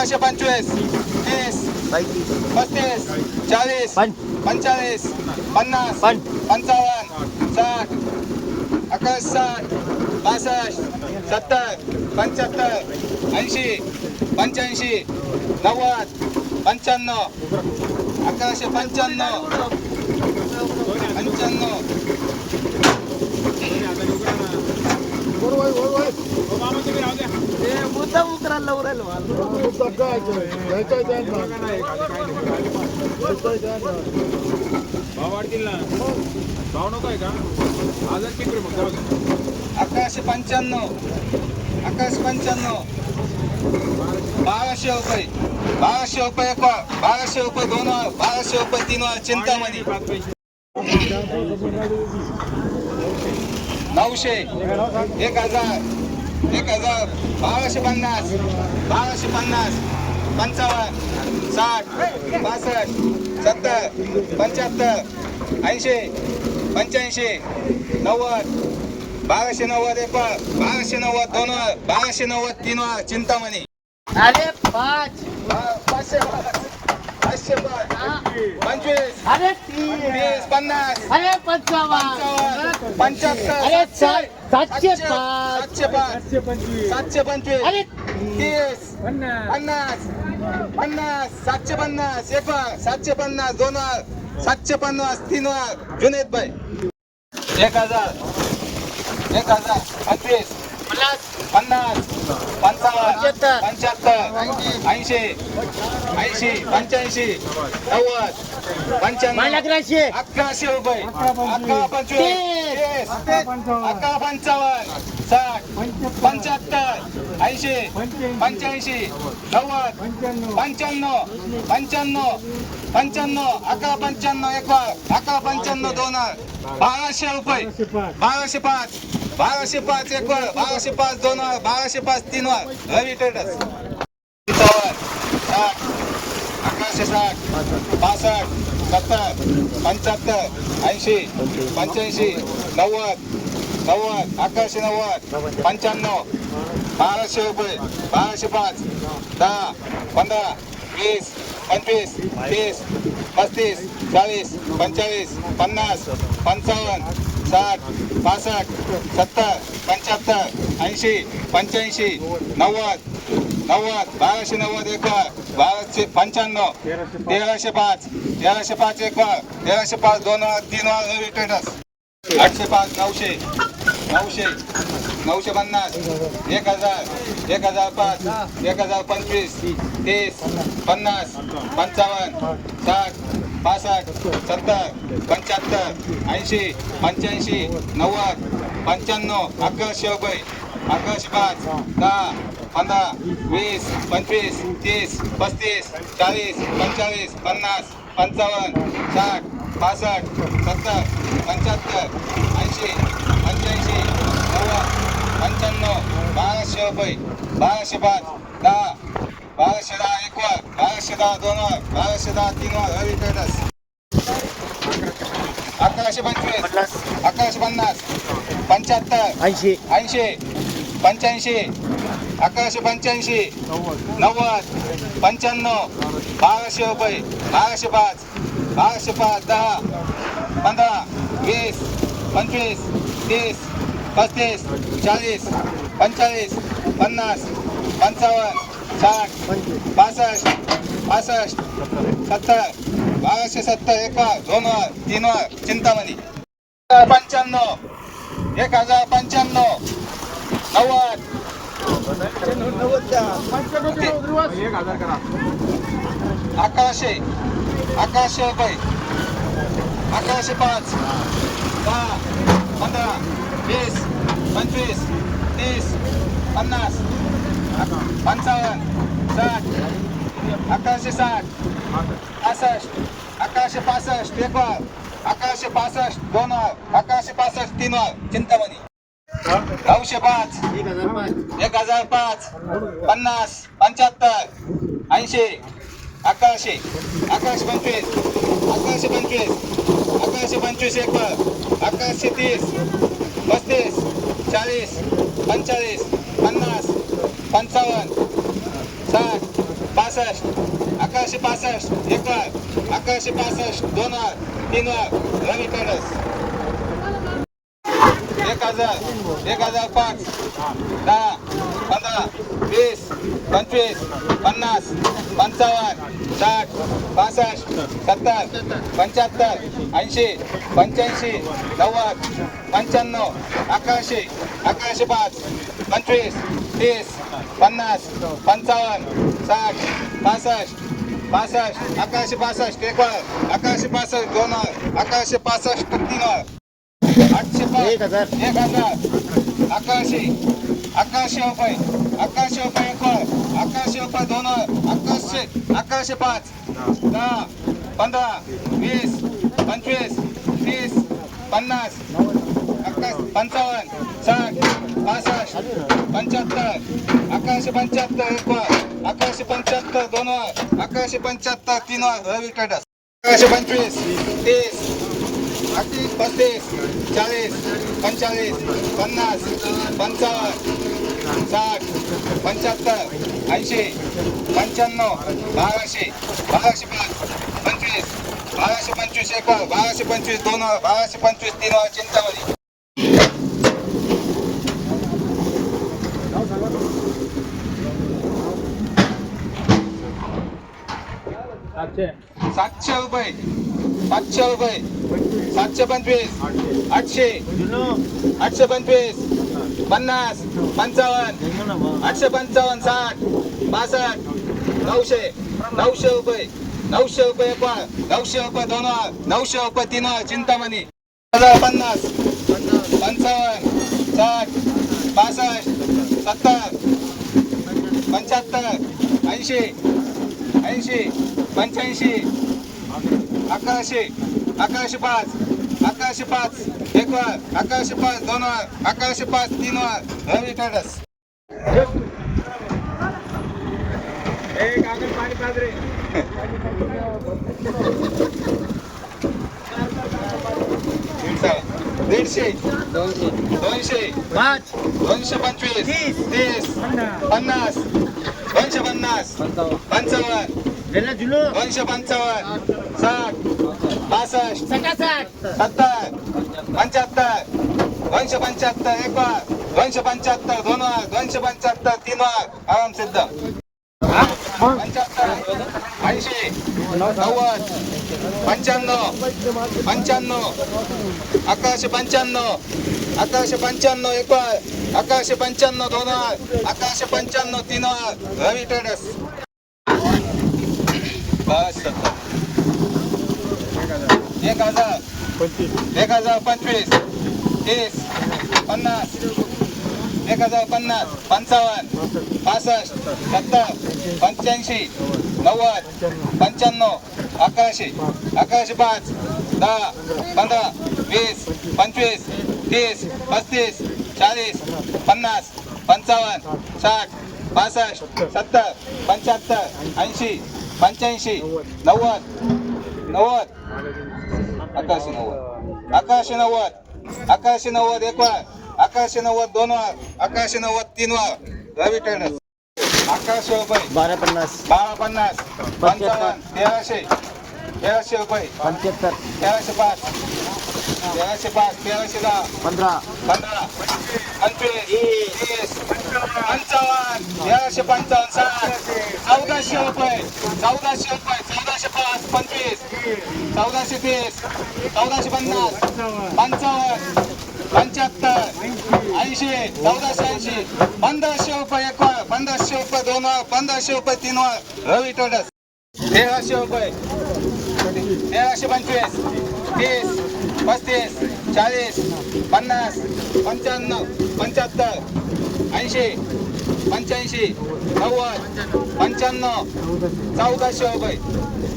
अकराशे पंचवीस तीस पस्तीस चाळीस पंचेचाळीस पन्नास पंचावन्न साठ साठ बासष्ट सत्तर पंच्याहत्तर ऐंशी पंच्याऐंशी नव्वद पंच्याण्णव अकराशे पंच्याण्णव पंच्याण्णव मुद्दा उकरायला उरायला भाव वाढतील ना भाव नको आहे का हजार किती मग जाऊ दे. अकराशे पंच्याण्णव अकराशे पंच्याण्णव बाराशे रुपये बाराशे रुपये बाराशे रुपये दोन बाराशे रुपये तीन वार चिंतामणी नऊशे. एक हजार. एक हजार. बाराशे पन्नास. बाराशे पन्नास. पंचावन्न. साठ. पासष्ट सत्तर. पंच्याहत्तर. ऐंशी. पंच्याऐंशी. नव्वद. बाराशे नव्वद एक बाराशे नव्वद दोन बाराशे नव्वद तीन चिंतामणी. अरे पाच. पाचशे पाच पाचशे पाच पंचवीस अरे पन्नास अरे पंचावन्न पंच्याहत्तर अरे सातशे पाच सातशे पाच पंचवीस सातशे पंचवीस अरे तीस पन्नास पन्नास सातशे पन्नास एक सातशे पन्नास दोन सातशे पन्नास तीन वार जुनेद भाई एक हजार एक हजार पंचवीस पन्नास. पंचावन्न पंच्याहत्तर. ऐंशी. ऐंशी पंच्याऐंशी नव्वद पंच्याण्णव अकराशे. अकराशे रुपये. अकरा पंचवीस. तीस. तीस. अकरा पंचावन्न साठ पंच्याहत्तर ऐंशी पंच्याऐंशी नव्वद पंच्याण्णव. पंच्याण्णव पंच्याण्णव अकरा पंच्याण्णव एक वार अकरा पंच्याण्णव दोन बाराशे रुपये. बाराशे पाच. बाराशे पाच एक बाराशे पाच दोन वर बाराशे पाच तीन वर रवी ट्रेडर्स साठ अकराशे साठ पासष्ट सत्तर पंच्याहत्तर ऐंशी पंच्याऐंशी नव्वद नव्वद अकराशे नव्वद पंच्याण्णव बाराशे रुपये बाराशे पाच दहा पंधरा वीस पंचवीस तीस पस्तीस चाळीस पंचेचाळीस पन्नास पंचावन्न साठ पासष्ट सत्तर पंच्याहत्तर ऐंशी पंच्याऐंशी नव्वद नव्वद बाराशे नव्वद एक बाराशे पंच्याण्णव तेराशे पाच तेराशे पाच एक तेराशे पाच दोन हजार तीन हजार आठशे पाच नऊशे नऊशे नऊशे पन्नास एक हजार एक हजार पाच एक हजार पंचवीस तीस पन्नास पंचावन्न साठ पासष्ट सत्तर पंच्याहत्तर ऐंशी पंच्याऐंशी नव्वद पंच्याण्णव अकराशे रुपये. अकराशे पाच दहा पंधरा वीस पंचवीस तीस पस्तीस चाळीस पंचेचाळीस पन्नास पंचावन्न साठ पासष्ट सत्तर पंच्याहत्तर ऐंशी पंच्याऐंशी नव्वद पंच्याण्णव बाराशे रुपये. बाराशे पाच दहा बाराशे दहा. बाराशे दहा दोन वार बाराशे दहा तीन रवी ट्रेडर्स अकराशे पंचवीस अकराशे पन्नास पंच्याहत्तर ऐंशी. ऐंशी पंच्याऐंशी अकराशे पंच्याऐंशी नव्वद पंच्याण्णव बाराशे रुपये बाराशे पाच बाराशे पाच दहा पंधरा वीस पंचवीस तीस पस्तीस चाळीस पंचेचाळीस पन्नास पंचावन्न साठ पासष्ट पासष्ट सत्तर बाराशे सत्तर एका दोन वार तीन वार चिंतामणी. पंच्याण्णव एक हजार पंच्याण्णव नव्वद एक हजार करा अकराशे अकराशे रुपये. अकराशे पाच दहा पंधरा वीस पंचवीस तीस पन्नास. पंचावन्न साठ अकराशे साठ पासष्ट अकराशे पासष्ट एक वार अकराशे पासष्ट दोन वार अकराशे पासष्ट तीन वार चिंतामणी नऊशे पाच एक हजार पाच एक हजार पाच पन्नास पंच्याहत्तर ऐंशी अकराशे अकराशे पंचवीस अकराशे पंचवीस अकराशे पंचवीस एक बर अकराशे तीस पस्तीस चाळीस पंचेचाळीस पन्नास पंचावन्न साठ पासष्ट अकराशे पासष्ट एक वर अकराशे पासष्ट दोन लाख तीन लाख रवी ट्रेडर्स एक हजार एक हजार पाच दहा पंधरा वीस पंचवीस पन्नास पंचावन्न साठ पासष्ट सत्तर पंच्याहत्तर ऐंशी पंच्याऐंशी नव्वद पंच्याण्णव अकराशे अकराशे पाच पंचवीस तीस पन्नास पंचावन्न साठ पासष्ट पासष्ट अकराशे पासष्ट एक अकराशे पासष्ट दोन वर अकराशे पासष्ट तीन वर आठशे एक हजार. एक हजार अकराशे अकराशे रुपये अकराशे रुपये एक वर अकराशे रुपये दोन वर अकराशे अकराशे पाच दहा पंधरा वीस पंचवीस तीस पन्नास पंचावन्न साठ पासष्ट पंच्याहत्तर अकराशे पंच्याहत्तर एक वर अकराशे पंच्याहत्तर दोन वर अकराशे पंच्याहत्तर तीन वर रवी ट्रेडर्स अकराशे पंचवीस तीस अडतीस पस्तीस चाळीस पंचेचाळीस पन्नास पंचावन्न साठ पंच्याहत्तर ऐंशी पंच्याण्णव बाराशे बाराशे पाच पंचवीस बाराशे पंचवीस एक वर, बाराशे पंचवीस दोन वर, बाराशे पंचवीस तीन वर, चिंतामणी. सातशे रुपये. पाचशे रुपये. सातशे पंचवीस. आठशे. आठशे पंचवीस. पन्नास. पंचावन्न. आठशे पंचावन्न साठ. बासष्ट. नऊशे. नऊशे रुपये. नऊशे रुपये एक नऊशे रुपये दोन वार नऊशे रुपये तीन वार चिंतामणी. हजार पन्नास. पंचावन्न. साठ. बासष्ट. सत्तर. पंच्याहत्तर. ऐंशी. ऐंशी पंच्याऐंशी अकराशे अकराशे पाच अकराशे पाच एक वार अकराशे पाच दोन वार अकराशे पाच तीन वार. रवी ट्रेडर्स एक पाणी पाजरे. दीडशे दोनशे पाच दोनशे पंचवीस तीस. तीस पन्नास दोनशे पन्नास पंचावन्न दोनशे पंचावन्न साठ सकासाठ सत्तर पंच्याहत्तर दोनशे पंच्याहत्तर एक वार दोनशे पंच्याहत्तर दोन वार दोनशे पंच्याहत्तर तीन वार. आराम सिद्ध. ऐंशी नव्वद पंच्याण्णव पंच्याण्णव अकराशे पंच्याण्णव अकराशे पंच्याण्णव एक अकराशे पंच्याण्णव दोन वार अकराशे पंच्याण्णव तीन वार रवी ट्रेडर्स बस एक हजार एक हजार पंचवीस तीस पन्नास एक हजार पन्नास पंचावन्न पासष्ट सत्तर पंच्याऐंशी नव्वद पंच्याण्णव अकराशे अकराशे पाच दहा पंधरा वीस पंचवीस तीस पस्तीस चाळीस पन्नास पंचावन्न साठ पासष्ट सत्तर पंच्याहत्तर ऐंशी पंच्याऐंशी नव्वद नव्वद अकराशे नव्वद अकराशे नव्वद अकराशे नव्वद एक अकराशे नव्वद दोन वार अकराशे नव्वद तीन वार. रवी ट्रेडर्स अकराशे रुपये. बारा पन्नास बारा पन्नास पंचावन्न. तेराशे. तेराशे रुपये. पंच्याहत्तर. तेराशे पाच. तेराशे पाच. तेराशे दहा. पंधरा. पंधरा. पंचवीस. तीस. पंचावन्न. तेराशे पंचावन्न. साठ. चौदाशे रुपये. चौदाशे रुपये. चौदाशे पाच. पंचवीस. चौदाशे तीस. चौदाशे पन्नास. पंचावन्न. पंच्याहत्तर ऐंशी चौदाशे ऐंशी पंधराशे रुपये एक पंधराशे रुपये दोन पंधराशे रुपये तीन रवी ट्रेडर्स तेराशे रुपये तेराशे पंचवीस तीस पस्तीस चाळीस पन्नास पंच्याण्णव पंच्याहत्तर ऐंशी पंच्याऐंशी नव्वद पंच्याण्णव चौदाशे रुपये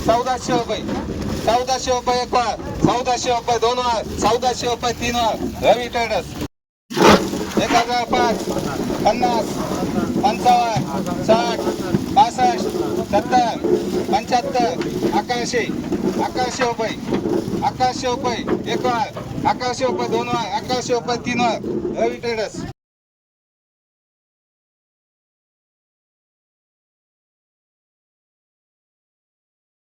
चौदाशे रुपये चौदाशे रुपये एक वार चौदाशे रुपये दोन वार चौदाशे रुपये तीन वार. रवी ट्रेडर्स. एक हजार पाच पन्नास पंचावन्न साठ पासष्ट सत्तर पंच्याहत्तर अकराशे अकराशे रुपये अकराशे रुपये एक वार अकराशे रुपये दोन वार अकराशे रुपये तीन वार. रवी ट्रेडर्स.